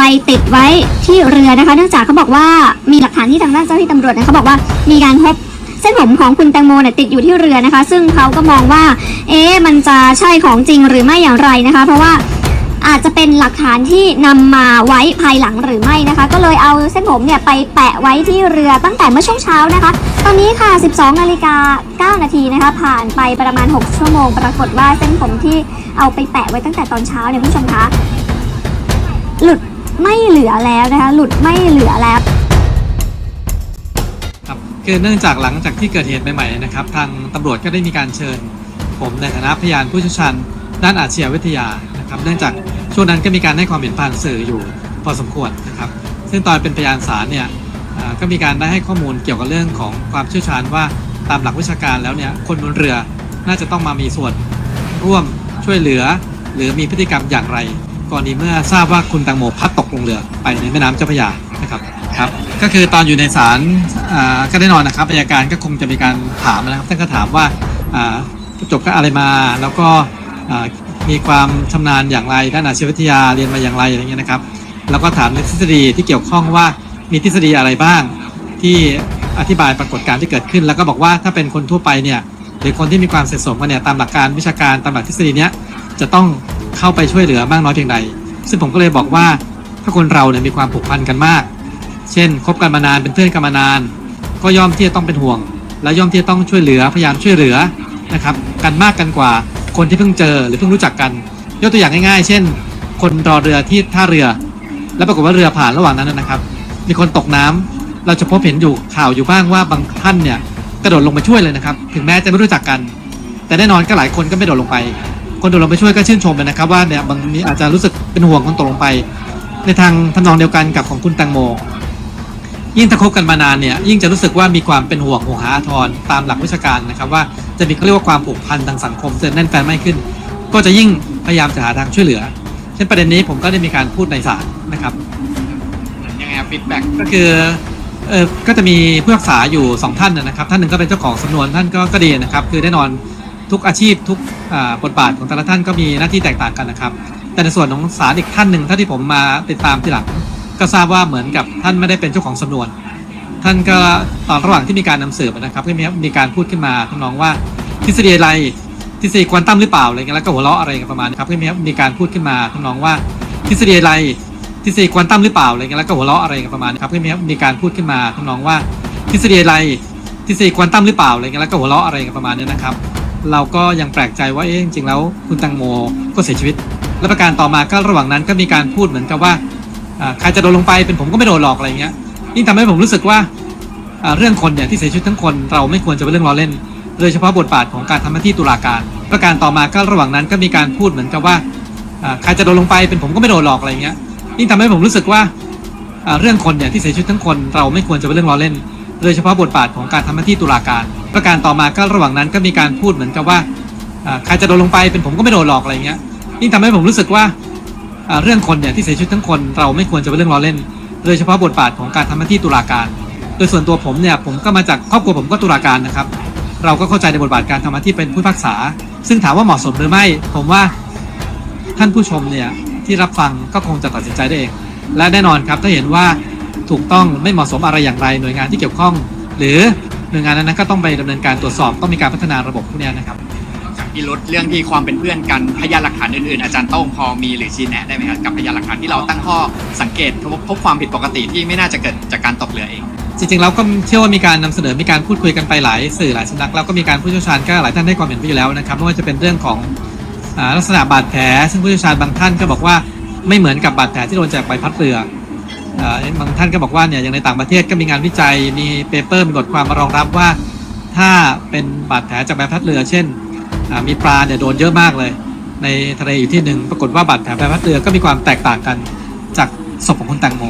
ไปติดไว้ที่เรือนะคะ เนื่องจากเขาบอกว่ามีหลักฐานที่ทางด้านเจ้าหน้าที่ตำรวจนี่ยเขาบอกว่ามีการพบเส้นผมของคุณแตงโมเนี่ยติดอยู่ที่เรือนะคะ ซึ่งเขาก็มองว่า เอ๊ะมันจะใช่ของจริงหรือไม่อย่างไรนะคะ เพราะว่าอาจจะเป็นหลักฐานที่นำมาไว้ภายหลังหรือไม่นะคะ ก็เลยเอาเส้นผมเนี่ยไปแปะไว้ที่เรือตั้งแต่เมื่อช่วงเช้านะคะ ตอนนี้ค่ะ 12นาฬิกา9นาทีนะคะ ผ่านไปประมาณ 6 ชั่วโมง ปรากฏว่าเส้นผมที่เอาไปแปะไว้ตั้งแต่ตอนเช้าเนี่ยคุณผู้ชมคะหลุด ไม่เหลือแล้วนะคะ หลุดไม่เหลือแล้ว ครับคือเนื่องจากหลังจากที่เกิดเหตุใหม่ๆนะครับ ทางตำรวจก็ได้มีการเชิญ ผมในฐานะพยานผู้เชี่ยวชาญด้านอาชญาวิทยานะครับ เนื่องจากช่วงนั้นก็มีการให้ความเห็นผ่านสื่ออยู่พอสมควรนะครับ ซึ่งตอนเป็นพยานศาลเนี่ยก็มีการได้ให้ข้อมูลเกี่ยวกับเรื่องของความเชี่ยวชาญว่าตามหลักวิชาการแล้วเนี่ยคนบนเรือน่าจะต้องมามีส่วนร่วมช่วยเหลือ หรือมีพฤติกรรมอย่างไร กรณีเมื่อทราบว่าคุณตังโมพัดตกลงเรือไปในแม่น้ำเจ้าพระยานะครับครับ ก็คือตอนอยู่ในศาลอ่าก็แน่นอนนะครับอัยการก็คงจะมีการถามนะครับท่านก็ถามว่าอ่าจบก็อะไรมาแล้วก็อ่ามีความชำนาญอย่างไรด้านอาชีววิทยาเรียนมาอย่างไรอะไรเงี้ยนะครับแล้วก็ถามในทฤษฎีที่เกี่ยวข้องว่ามีทฤษฎีอะไรบ้าง ที่อธิบายปรากฏการณ์ที่เกิดขึ้น แล้วก็บอกว่าถ้าเป็นคนทั่วไปเนี่ยหรือคนที่มีความเสร็จสมกันเนี่ยตามหลักการวิชาการตามหลักทฤษฎีเนี้ยจะต้อง เข้าไปช่วยเหลือมากน้อยเพียงใด ซึ่งผมก็เลยบอกว่าถ้าคนเราเนี่ยมีความผูกพันกันมาก เช่นคบกันมานานเป็นเพื่อนกันมานาน ก็ย่อมที่จะต้องเป็นห่วง และย่อมที่จะต้องช่วยเหลือพยายามช่วยเหลือนะครับกันมากกันกว่าคนที่เพิ่งเจอหรือเพิ่งรู้จักกัน ยกตัวอย่างง่ายๆ เช่น คนรอเรือที่ท่าเรือ แล้วปรากฏว่าเรือผ่านระหว่างนั้นนะครับ มีคนตกน้ำเราจะพบเห็นอยู่ข่าวอยู่บ้างว่าบางท่านเนี่ยกระโดดลงไปช่วยเลยนะครับ ถึงแม้จะไม่รู้จักกัน แต่แน่นอนก็หลายคนก็ไม่โดดลงไป คนโดดลงไปช่วยก็ชื่นชมเลยนะครับว่าเนี่ยบางนี้อาจจะรู้สึกเป็นห่วงคนตกลงไป ในทางทำนองเดียวกันกับของคุณแตงโม ยิ่งถ้าคบกันมานานเนี่ยยิ่งจะรู้สึกว่ามีความเป็นห่วงห่วงหาอาทรตามหลักวิชาการนะครับว่าจะมีเขาเรียกว่าความผูกพันทางสังคมจะแน่นแฟนมากขึ้น ก็จะยิ่งพยายามจะหาทางช่วยเหลือ เช่นประเด็นนี้ผมก็ได้มีการพูดในศาลนะครับยังไงฟีดแบ็กก็คือเออก็จะมีผู้รักษาอยู่ 2 ท่านนะครับ ท่านหนึ่งก็เป็นเจ้าของสำนวนท่านก็ก็ดีนะครับ คือแน่นอน ทุกอาชีพทุกบทบาทของแต่ละท่านก็มีหน้าที่แตกต่างกันนะครับ แต่ในส่วนของศาลอีกท่านหนึ่งท่าที่ผมมาติดตามทีหลัง ก็ทราบว่าเหมือนกับท่านไม่ได้เป็นเจ้าของสำนวน ท่านก็ตอนระหว่างที่มีการนำสืบนะครับก็มีมีการพูดขึ้นมาทำนองว่าทฤษฎีอะไรทฤษฎีควอนตัมหรือเปล่าอะไรเงี้ยแล้วก็หัวเราะอะไรกันประมาณนี้ครับก็มีมีการพูดขึ้นมาทำนองว่าทฤษฎีอะไรทฤษฎีควอนตัมหรือเปล่าอะไรเงี้ยแล้วก็หัวเราะอะไรกันประมาณนี้ครับก็มีมีการพูดขึ้นมาทำนองว่าทฤษฎีอะไรทฤษฎีควอนตัมหรือเปล่าอะไรเงี้ยแล้วก็หัวเราะอะไรกันประมาณนี้นะครับ เราก็ยังแปลกใจว่าเอ๊ะจริงๆแล้วคุณตังโมก็เสียชีวิต และประการต่อมาก็ระหว่างนั้นก็มีการพูดเหมือนกับว่าใครจะโดนลงไปเป็นผมก็ไม่โดนหรอกอะไรเงี้ยยิ่งทำให้ผมรู้สึกว่าเรื่องคนเนี่ยที่เสียชีวิตทั้งคนเราไม่ควรจะเป็นเรื่องล้อเล่น โดยเฉพาะบทบาทของการทำหน้าที่ตุลาการ ประการต่อมาก็ระหว่างนั้นก็มีการพูดเหมือนกับว่าใครจะโดนลงไปเป็นผมก็ไม่โดนหรอกอะไรเงี้ยยิ่งทำให้ผมรู้สึกว่าอ่าเรื่องคนเนี่ยที่เสียชีวิตทั้งคนเราไม่ควรจะเป็นเรื่องล้อเล่น โดยเฉพาะบทบาทของการทำหน้าที่ตุลาการ ประการต่อมาก็ระหว่างนั้นก็มีการพูดเหมือนกับว่าใครจะโดนลงไปเป็นผมก็ไม่โดนหรอกอะไรเงี้ยยิ่งทำให้ผมรู้สึกว่าอ่าเรื่องคนเนี่ยที่เสียชีวิตทั้งคนเราไม่ควรจะเป็นเรื่องล้อเล่น โดยเฉพาะบทบาทของการทำหน้าที่ตุลาการ โดยส่วนตัวผมเนี่ยผมก็มาจากครอบครัวผมก็ตุลาการนะครับ เราก็เข้าใจในบทบาทการทำหน้าที่เป็นผู้พิพากษา ซึ่งถามว่าเหมาะสมหรือไม่ ผมว่าท่านผู้ชมเนี่ยที่รับฟังก็คงจะตัดสินใจได้เอง และแน่นอนครับถ้าเห็นว่าถูกต้องไม่เหมาะสมอะไรอย่างไรหน่วยงานที่เกี่ยวข้อง หรือ หน่วยงานนั้นๆก็ต้องไปดำเนินการตรวจสอบต้องมีการพัฒนาระบบพวกเนี้ยนะครับจากพิรุษเรื่องที่ความเป็นเพื่อนกันพยานหลักฐานอื่นๆอาจารย์โต้งพอมีหรือชี้แนะได้ไหมครับกับพยานหลักฐานที่เราตั้งข้อสังเกตพบพบความผิดปกติที่ไม่น่าจะเกิดจากการตกเรือเองจริงๆแล้วก็เชื่อว่ามีการนำเสนอมีการพูดคุยกันไปหลายสื่อหลายสำนักแล้วก็มีการผู้เชี่ยวชาญก็หลายท่านให้ความเห็นไปอยู่แล้วนะครับไม่ว่าจะเป็นเรื่องของอาลักษณะบาดแผล ซึ่งผู้เชี่ยวชาญบางท่านก็บอกว่าไม่เหมือนกับบาดแผลที่โดนจากใบพัดเรืออ่า บางท่านก็บอกว่าเนี่ยอย่างในต่างประเทศก็มีงานวิจัยมีเปเปอร์มีบทความมารองรับว่า ถ้าเป็นบาดแผลจากใบพัดเรือ เช่นมีปลาเนี่ยโดนเยอะมากเลย ในทะเลอยู่ที่หนึ่งปรากฏว่าบาดแผลใบพัดเรือก็มีความแตกต่างกันจากศพของคุณแตงโม